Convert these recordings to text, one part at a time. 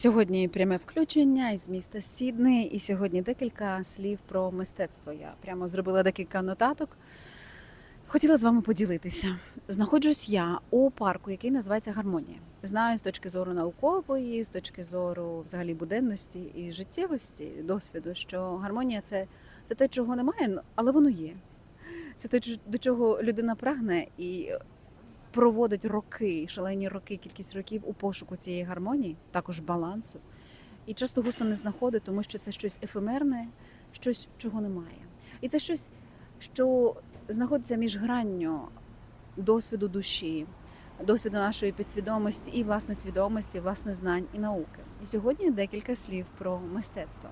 Сьогодні пряме включення із міста Сіднey, і сьогодні декілька слів про мистецтво. Я прямо зробила декілька нотаток. Хотіла з вами поділитися. Знаходжусь я у парку, який називається Гармонія. Знаю з точки зору наукової, з точки зору взагалі буденності і життєвості, досвіду, що гармонія це, це те, чого немає, але воно є. Це те, до чого людина прагне і проводить роки, шалені роки, кількість років у пошуку цієї гармонії, також балансу. І часто густо не знаходить, тому що це щось ефемерне, щось, чого немає. І це щось, що знаходиться між гранню досвіду душі, досвіду нашої підсвідомості і власне свідомості, власне знань і науки. І сьогодні декілька слів про мистецтво.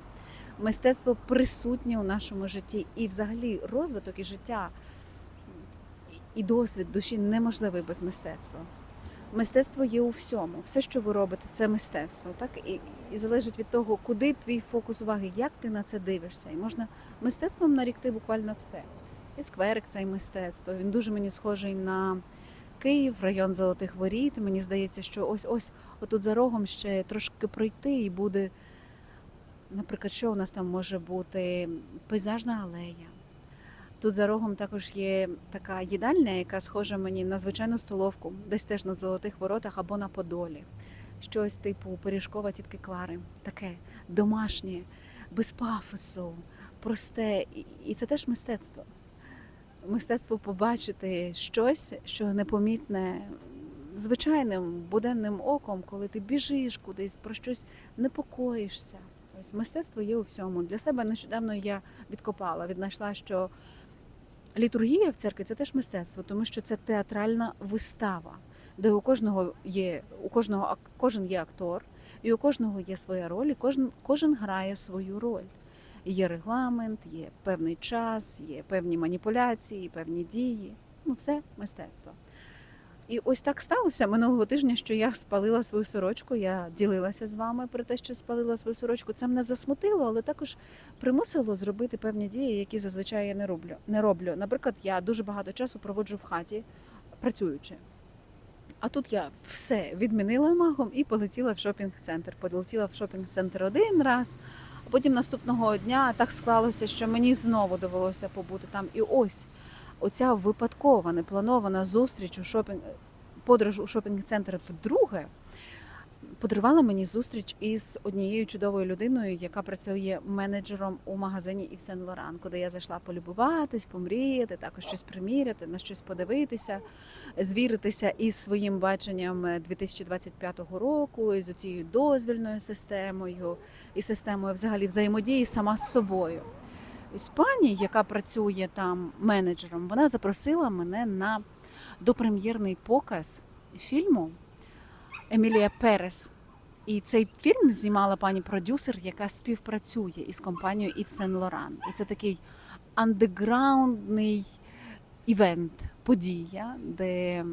Мистецтво присутнє у нашому житті, і взагалі розвиток і життя і досвід душі неможливий без мистецтва. Мистецтво є у всьому. Все, що ви робите, це мистецтво. Так і, і залежить від того, куди твій фокус уваги, як ти на це дивишся. І можна мистецтвом нарікти буквально все. І скверик це і мистецтво. Він дуже мені схожий на Київ, район Золотих Воріт. Мені здається, що ось ось отут за рогом ще трошки пройти, і буде, наприклад, що у нас там може бути пейзажна алея. Тут за рогом також є така їдальня, яка схожа мені на звичайну столовку, десь теж на золотих воротах або на Подолі. Щось типу пиріжкова тітки Клари, таке домашнє, без пафосу, просте. І- це теж мистецтво. Мистецтво побачити щось, що непомітне звичайним буденним оком, коли ти біжиш кудись, про щось непокоїшся. Ось мистецтво є у всьому. Для себе нещодавно я відкопала, віднайшла, що літургія в церкві це теж мистецтво, тому що це театральна вистава, де у кожного є, у кожного кожен є актор, і у кожного є своя роль, і кожен, кожен грає свою роль. Є регламент, є певний час, є певні маніпуляції, певні дії. Ну, все мистецтво. І ось так сталося минулого тижня, що я спалила свою сорочку. Я ділилася з вами про те, що спалила свою сорочку. Це мене засмутило, але також примусило зробити певні дії, які зазвичай я не роблю. Не роблю. Наприклад, я дуже багато часу проводжу в хаті, працюючи. А тут я все відмінила магом і полетіла в шопінг-центр. Полетіла в шопінг-центр один раз, а потім наступного дня так склалося, що мені знову довелося побути там. І ось оця випадкова, непланована зустріч у шопінг, подорож у шопінг-центр вдруге подарувала мені зустріч із однією чудовою людиною, яка працює менеджером у магазині Ів Сен Лоран, куди я зайшла полюбуватись, помріяти, також щось приміряти, на щось подивитися, звіритися із своїм баченням 2025 року, із цією дозвільною системою і системою взагалі взаємодії сама з собою. Ось пані, яка працює там менеджером, вона запросила мене на допрем'єрний показ фільму Емілія Перес. І цей фільм знімала пані продюсер, яка співпрацює із компанією Ів Сен Лоран. І це такий андеграундний івент, подія, де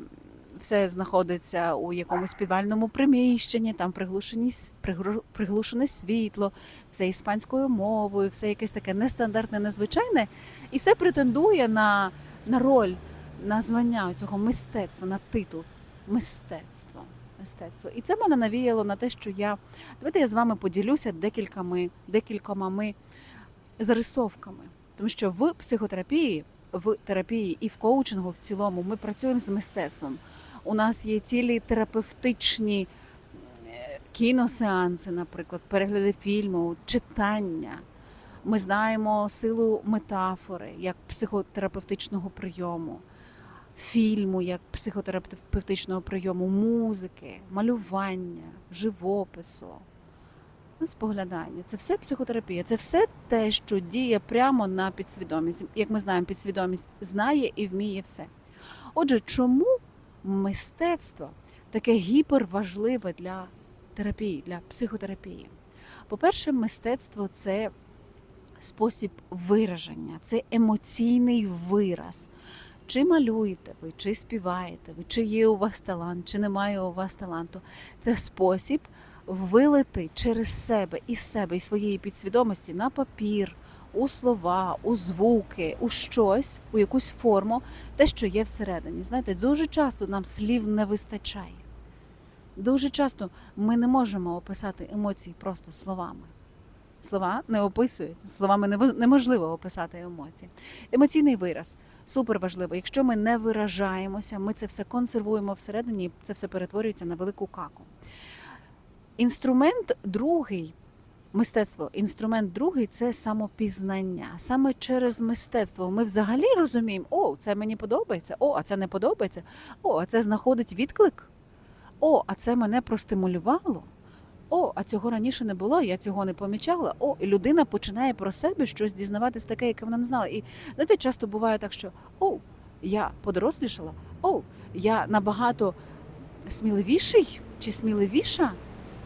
все знаходиться у якомусь підвальному приміщенні, там приглушені, пригру- приглушене світло, все іспанською мовою, все якесь таке нестандартне, незвичайне, і все претендує на, на роль, на звання цього мистецтва, на титул мистецтво. Мистецтво. І це мене навіяло на те, що я давайте я з вами поділюся декількома, декількома ми зарисовками. Тому що в психотерапії, в терапії і в коучингу в цілому ми працюємо з мистецтвом. У нас є цілі терапевтичні е, кіносеанси, наприклад, перегляди фільму, читання. Ми знаємо силу метафори як психотерапевтичного прийому, фільму як психотерапевтичного прийому, музики, малювання, живопису. Споглядання. Це все психотерапія. Це все те, що діє прямо на підсвідомість. Як ми знаємо, підсвідомість знає і вміє все. Отже, чому мистецтво таке гіперважливе для терапії, для психотерапії? По-перше, мистецтво це спосіб вираження, це емоційний вираз. Чи малюєте ви, чи співаєте ви, чи є у вас талант, чи немає у вас таланту. Це спосіб вилити через себе із себе і своєї підсвідомості на папір, у слова, у звуки, у щось, у якусь форму, те, що є всередині. Знаєте, дуже часто нам слів не вистачає. Дуже часто ми не можемо описати емоції просто словами. Слова не описують, словами неможливо описати емоції. Емоційний вираз супер важливо. Якщо ми не виражаємося, ми це все консервуємо всередині, це все перетворюється на велику каку. Інструмент другий, мистецтво, інструмент другий це самопізнання. Саме через мистецтво ми взагалі розуміємо, о, це мені подобається, о, а це не подобається, о, а це знаходить відклик. О, а це мене простимулювало. О, а цього раніше не було, я цього не помічала. О, і людина починає про себе щось дізнаватись таке, яке вона не знала. І знаєте, часто буває так, що о, я подорослішала, о, я набагато сміливіший чи сміливіша.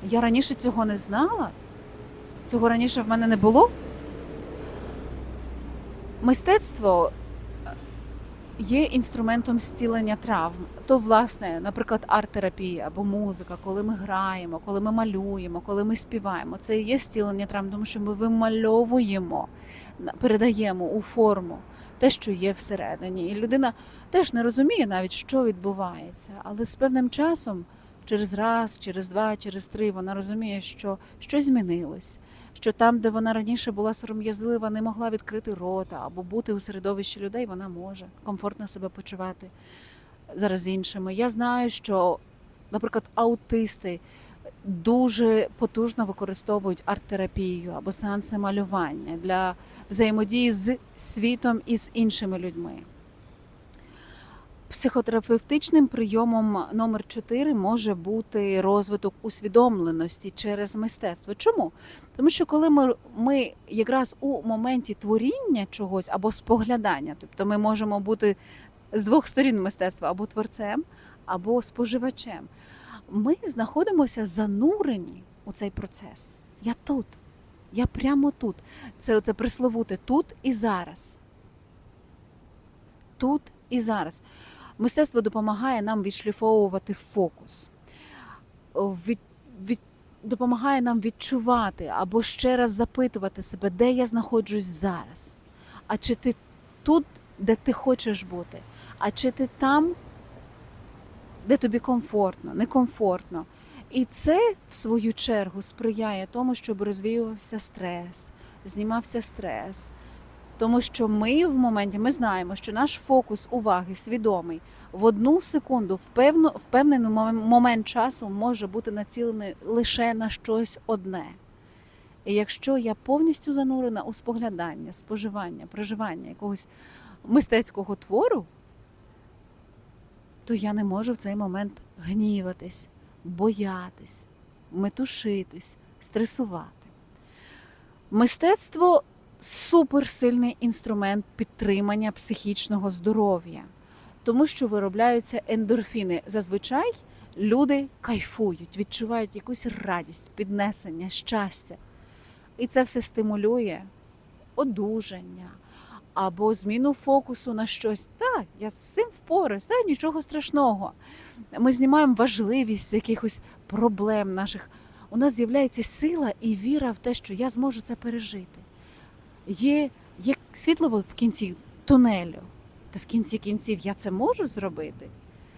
Я раніше цього не знала. Цього раніше в мене не було. Мистецтво е, є інструментом зцілення травм. То, власне, наприклад, арт-терапія або музика, коли ми граємо, коли ми малюємо, коли ми співаємо. Це і є зцілення травм, тому що ми вимальовуємо, передаємо у форму те, що є всередині. І людина теж не розуміє навіть, що відбувається, але з певним часом, через раз, через два, через три, вона розуміє, що щось змінилось. Що там, де вона раніше була сором'язлива, не могла відкрити рота або бути у середовищі людей, вона може комфортно себе почувати зараз з іншими. Я знаю, що, наприклад, аутисти дуже потужно використовують арт-терапію або сеанси малювання для взаємодії з світом і з іншими людьми. Психотерапевтичним прийомом номер 4 може бути розвиток усвідомленості через мистецтво. Чому? Тому що коли ми, ми якраз у моменті творіння чогось або споглядання, тобто ми можемо бути з двох сторін мистецтва або творцем, або споживачем, ми знаходимося занурені у цей процес. Я тут, я прямо тут. Це оце присловути тут і зараз. Тут і зараз. Мистецтво допомагає нам відшліфовувати фокус, від, від, допомагає нам відчувати або ще раз запитувати себе, де я знаходжусь зараз. А чи ти тут, де ти хочеш бути? А чи ти там, де тобі комфортно, некомфортно? І це, в свою чергу, сприяє тому, щоб розвіювався стрес, знімався стрес. Тому що ми в моменті ми знаємо, що наш фокус уваги свідомий в одну секунду, в певну в певний момент часу може бути націлений лише на щось одне. І якщо я повністю занурена у споглядання, споживання, проживання якогось мистецького твору, то я не можу в цей момент гніватись, боятись, метушитись, стресувати. Мистецтво суперсильний інструмент підтримання психічного здоров'я, тому що виробляються ендорфіни. Зазвичай люди кайфують, відчувають якусь радість, піднесення, щастя. І це все стимулює одужання або зміну фокусу на щось. Так, я з цим впораюсь, так, нічого страшного. Ми знімаємо важливість якихось проблем наших. У нас з'являється сила і віра в те, що я зможу це пережити. Є, є світло в кінці тунелю, то в кінці кінців я це можу зробити.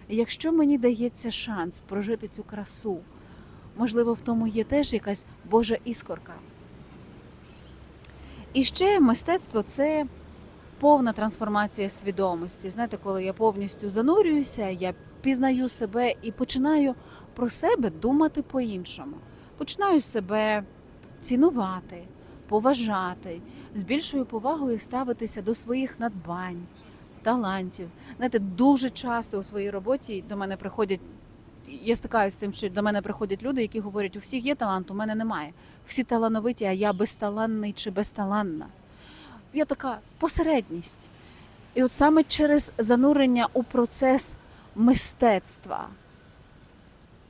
І якщо мені дається шанс прожити цю красу, можливо, в тому є теж якась Божа іскорка. І ще мистецтво це повна трансформація свідомості. Знаєте, коли я повністю занурююся, я пізнаю себе і починаю про себе думати по-іншому. Починаю себе цінувати, поважати, з більшою повагою ставитися до своїх надбань, талантів. Знаєте, дуже часто у своїй роботі до мене приходять. Я стикаюся з тим, що до мене приходять люди, які говорять, у всіх є талант, у мене немає. Всі талановиті, а я безталанний чи безталанна. Я така посередність. І от саме через занурення у процес мистецтва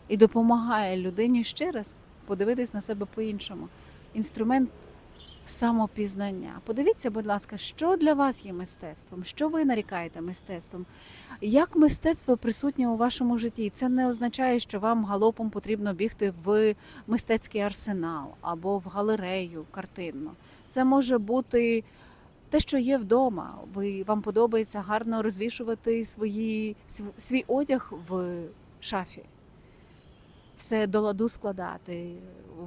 і допомагає людині ще раз подивитись на себе по-іншому. Інструмент самопізнання. Подивіться, будь ласка, що для вас є мистецтвом, що ви нарікаєте мистецтвом, як мистецтво присутнє у вашому житті. Це не означає, що вам галопом потрібно бігти в мистецький арсенал або в галерею картинну. Це може бути те, що є вдома. Ви вам подобається гарно розвішувати свої, свій одяг в шафі. все до ладу складати,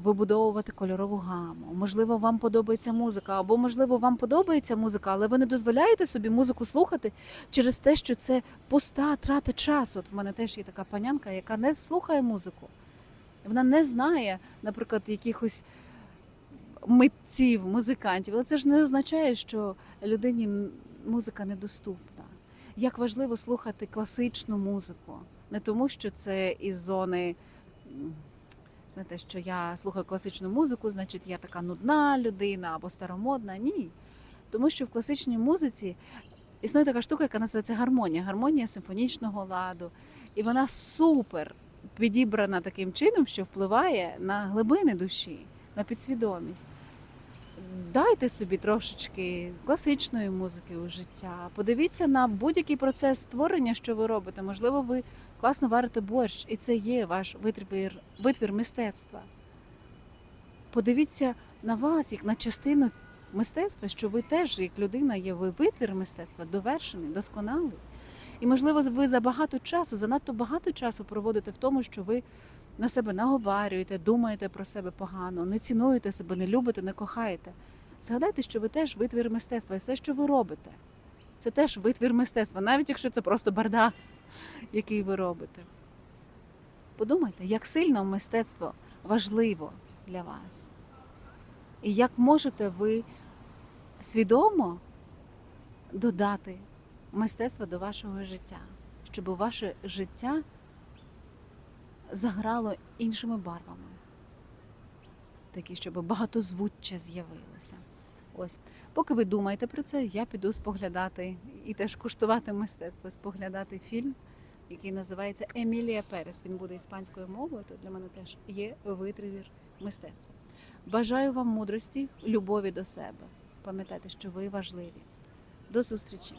вибудовувати кольорову гаму. Можливо, вам подобається музика, або можливо, вам подобається музика, але ви не дозволяєте собі музику слухати через те, що це пуста трата часу. От в мене теж є така панянка, яка не слухає музику. Вона не знає, наприклад, якихось митців, музикантів. Але це ж не означає, що людині музика недоступна. Як важливо слухати класичну музику, не тому, що це із зони. Знаєте, що я слухаю класичну музику, значить я така нудна людина або старомодна. Ні. Тому що в класичній музиці існує така штука, яка називається гармонія. Гармонія симфонічного ладу. І вона супер підібрана таким чином, що впливає на глибини душі, на підсвідомість. Дайте собі трошечки класичної музики у життя. Подивіться на будь-який процес створення, що ви робите. Можливо, ви класно варите борщ, і це є ваш витвір, витвір мистецтва. Подивіться на вас, як на частину мистецтва, що ви теж, як людина, є ви витвір мистецтва, довершений, досконалий. І, можливо, ви за багато часу, занадто багато часу проводите в тому, що ви на себе наговарюєте, думаєте про себе погано, не цінуєте себе, не любите, не кохаєте. Згадайте, що ви теж витвір мистецтва, і все, що ви робите, це теж витвір мистецтва, навіть якщо це просто бардак, який ви робите. Подумайте, як сильно мистецтво важливо для вас. І як можете ви свідомо додати мистецтво до вашого життя, щоб ваше життя заграло іншими барвами, такі, щоб багатозвуччя з'явилося. Ось, поки ви думаєте про це, я піду споглядати і теж куштувати мистецтво, споглядати фільм, який називається Емілія Перес. Він буде іспанською мовою, то для мене теж є витривір мистецтва. Бажаю вам мудрості, любові до себе. Пам'ятайте, що ви важливі. До зустрічі!